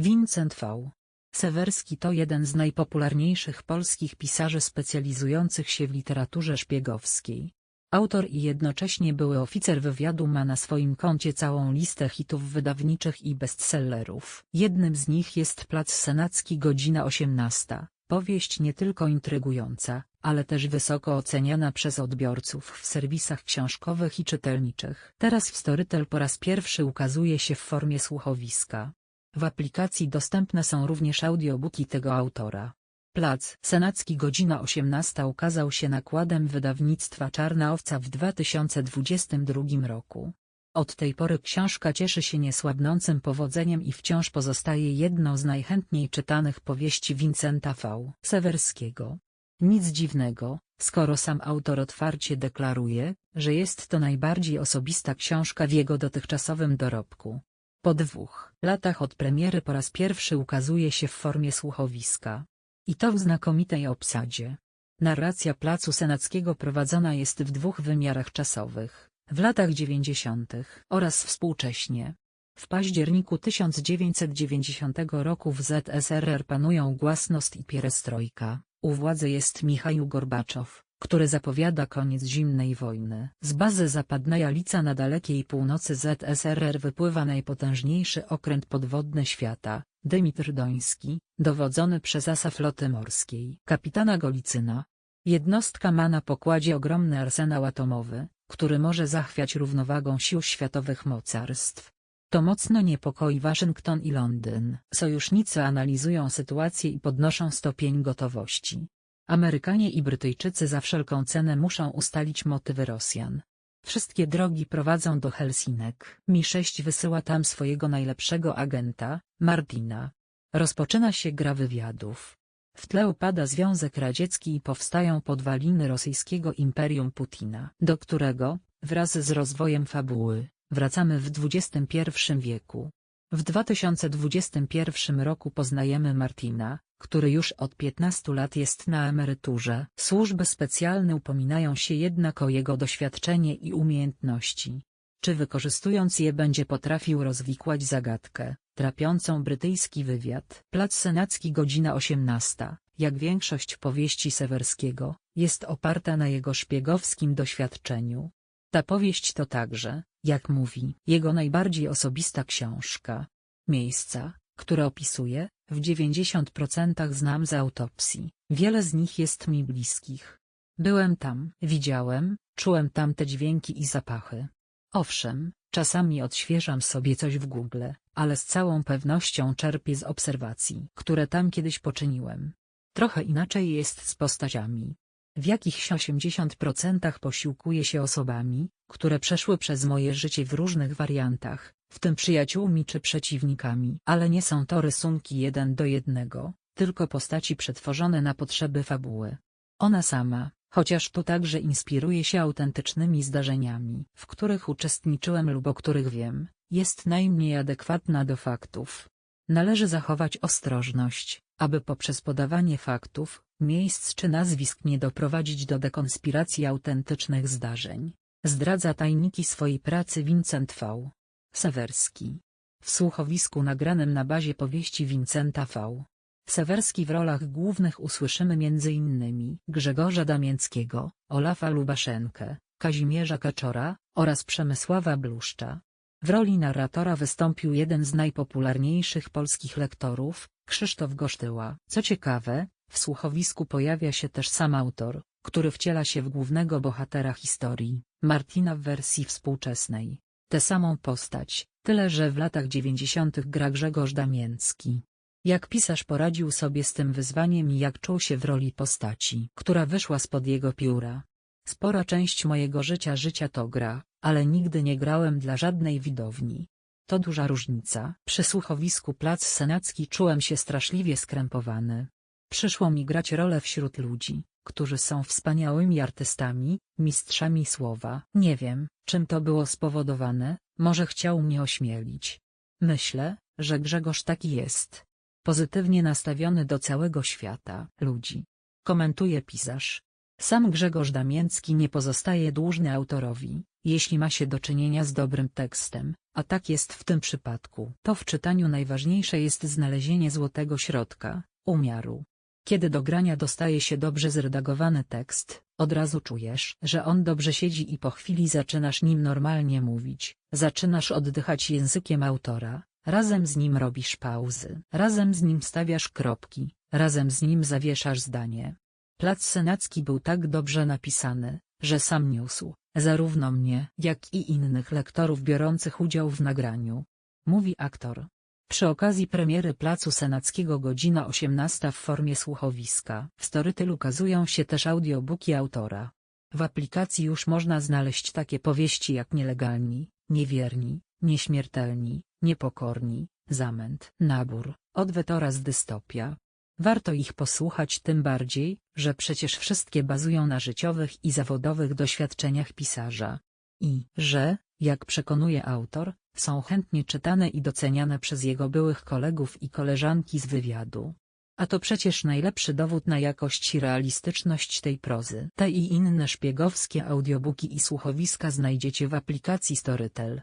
Wincent V. Sewerski to jeden z najpopularniejszych polskich pisarzy specjalizujących się w literaturze szpiegowskiej. Autor i jednocześnie były oficer wywiadu ma na swoim koncie całą listę hitów wydawniczych i bestsellerów. Jednym z nich jest Plac Senacki Godzina 18, powieść nie tylko intrygująca, ale też wysoko oceniana przez odbiorców w serwisach książkowych i czytelniczych. Teraz w Storytel po raz pierwszy ukazuje się w formie słuchowiska. W aplikacji dostępne są również audiobooki tego autora. Plac Senacki Godzina 18 ukazał się nakładem wydawnictwa Czarna Owca w 2022 roku. Od tej pory książka cieszy się niesłabnącym powodzeniem i wciąż pozostaje jedną z najchętniej czytanych powieści Wincenta V. Sewerskiego. Nic dziwnego, skoro sam autor otwarcie deklaruje, że jest to najbardziej osobista książka w jego dotychczasowym dorobku. Po dwóch latach od premiery po raz pierwszy ukazuje się w formie słuchowiska. I to w znakomitej obsadzie. Narracja Placu Senackiego prowadzona jest w dwóch wymiarach czasowych, w latach 90. oraz współcześnie. W październiku 1990 roku w ZSRR panują głasnost i pierestrojka, u władzy jest Michał Gorbaczow, który zapowiada koniec zimnej wojny. Z bazy zapadnej Alica na dalekiej północy ZSRR wypływa najpotężniejszy okręt podwodny świata, Dymitr Doński, dowodzony przez asa floty morskiej. Kapitana Golicyna. Jednostka ma na pokładzie ogromny arsenał atomowy, który może zachwiać równowagą sił światowych mocarstw. To mocno niepokoi Waszyngton i Londyn. Sojusznicy analizują sytuację i podnoszą stopień gotowości. Amerykanie i Brytyjczycy za wszelką cenę muszą ustalić motywy Rosjan. Wszystkie drogi prowadzą do Helsinek. Mi-6 wysyła tam swojego najlepszego agenta, Martina. Rozpoczyna się gra wywiadów. W tle upada Związek Radziecki i powstają podwaliny rosyjskiego imperium Putina, do którego, wraz z rozwojem fabuły, wracamy w XXI wieku. W 2021 roku poznajemy Martina, który już od 15 lat jest na emeryturze. Służby specjalne upominają się jednak o jego doświadczenie i umiejętności. Czy wykorzystując je będzie potrafił rozwikłać zagadkę, trapiącą brytyjski wywiad? Plac Senacki godzina 18, jak większość powieści Sewerskiego, jest oparta na jego szpiegowskim doświadczeniu. Ta powieść to także, jak mówi, jego najbardziej osobista książka. Miejsca, które opisuje, w 90% znam z autopsji, wiele z nich jest mi bliskich. Byłem tam, widziałem, czułem tamte dźwięki i zapachy. Owszem, czasami odświeżam sobie coś w Google, ale z całą pewnością czerpię z obserwacji, które tam kiedyś poczyniłem. Trochę inaczej jest z postaciami. W jakichś 80% posiłkuję się osobami, które przeszły przez moje życie w różnych wariantach, w tym przyjaciółmi czy przeciwnikami. Ale nie są to rysunki jeden do jednego, tylko postaci przetworzone na potrzeby fabuły. Ona sama, chociaż tu także inspiruje się autentycznymi zdarzeniami, w których uczestniczyłem lub o których wiem, jest najmniej adekwatna do faktów. Należy zachować ostrożność, aby poprzez podawanie faktów, miejsc czy nazwisk nie doprowadzić do dekonspiracji autentycznych zdarzeń. Zdradza tajniki swojej pracy Vincent V. Sewerski. W słuchowisku nagranym na bazie powieści Vincenta V. Sewerski w rolach głównych usłyszymy m.in. Grzegorza Damięckiego, Olafa Lubaszenkę, Kazimierza Kaczora, oraz Przemysława Bluszcza. W roli narratora wystąpił jeden z najpopularniejszych polskich lektorów, Krzysztof Gosztyła. Co ciekawe, w słuchowisku pojawia się też sam autor, który wciela się w głównego bohatera historii, Martina w wersji współczesnej. Tę samą postać, tyle że w latach dziewięćdziesiątych gra Grzegorz Damięcki. Jak pisarz poradził sobie z tym wyzwaniem i jak czuł się w roli postaci, która wyszła spod jego pióra. Spora część mojego życia życia to gra, ale nigdy nie grałem dla żadnej widowni. To duża różnica. Przy słuchowisku Plac Senacki czułem się straszliwie skrępowany. Przyszło mi grać rolę wśród ludzi, którzy są wspaniałymi artystami, mistrzami słowa. Nie wiem, czym to było spowodowane, może chciał mnie ośmielić. Myślę, że Grzegorz taki jest. Pozytywnie nastawiony do całego świata, ludzi. Komentuje pisarz. Sam Grzegorz Damięcki nie pozostaje dłużny autorowi, jeśli ma się do czynienia z dobrym tekstem, a tak jest w tym przypadku. To w czytaniu najważniejsze jest znalezienie złotego środka, umiaru. Kiedy do grania dostaje się dobrze zredagowany tekst, od razu czujesz, że on dobrze siedzi i po chwili zaczynasz nim normalnie mówić, zaczynasz oddychać językiem autora, razem z nim robisz pauzy, razem z nim stawiasz kropki, razem z nim zawieszasz zdanie. Plac Senacki był tak dobrze napisany, że sam niósł, zarówno mnie, jak i innych lektorów biorących udział w nagraniu. Mówi aktor. Przy okazji premiery Placu Senackiego godzina 18 w formie słuchowiska. W Storytel ukazują się też audiobooki autora. W aplikacji już można znaleźć takie powieści jak Nielegalni, Niewierni, Nieśmiertelni, Niepokorni, Zamęt, Nabór, Odwet oraz Dystopia. Warto ich posłuchać tym bardziej, że przecież wszystkie bazują na życiowych i zawodowych doświadczeniach pisarza. I że, jak przekonuje autor, są chętnie czytane i doceniane przez jego byłych kolegów i koleżanki z wywiadu. A to przecież najlepszy dowód na jakość i realistyczność tej prozy. Te i inne szpiegowskie audiobooki i słuchowiska znajdziecie w aplikacji Storytel.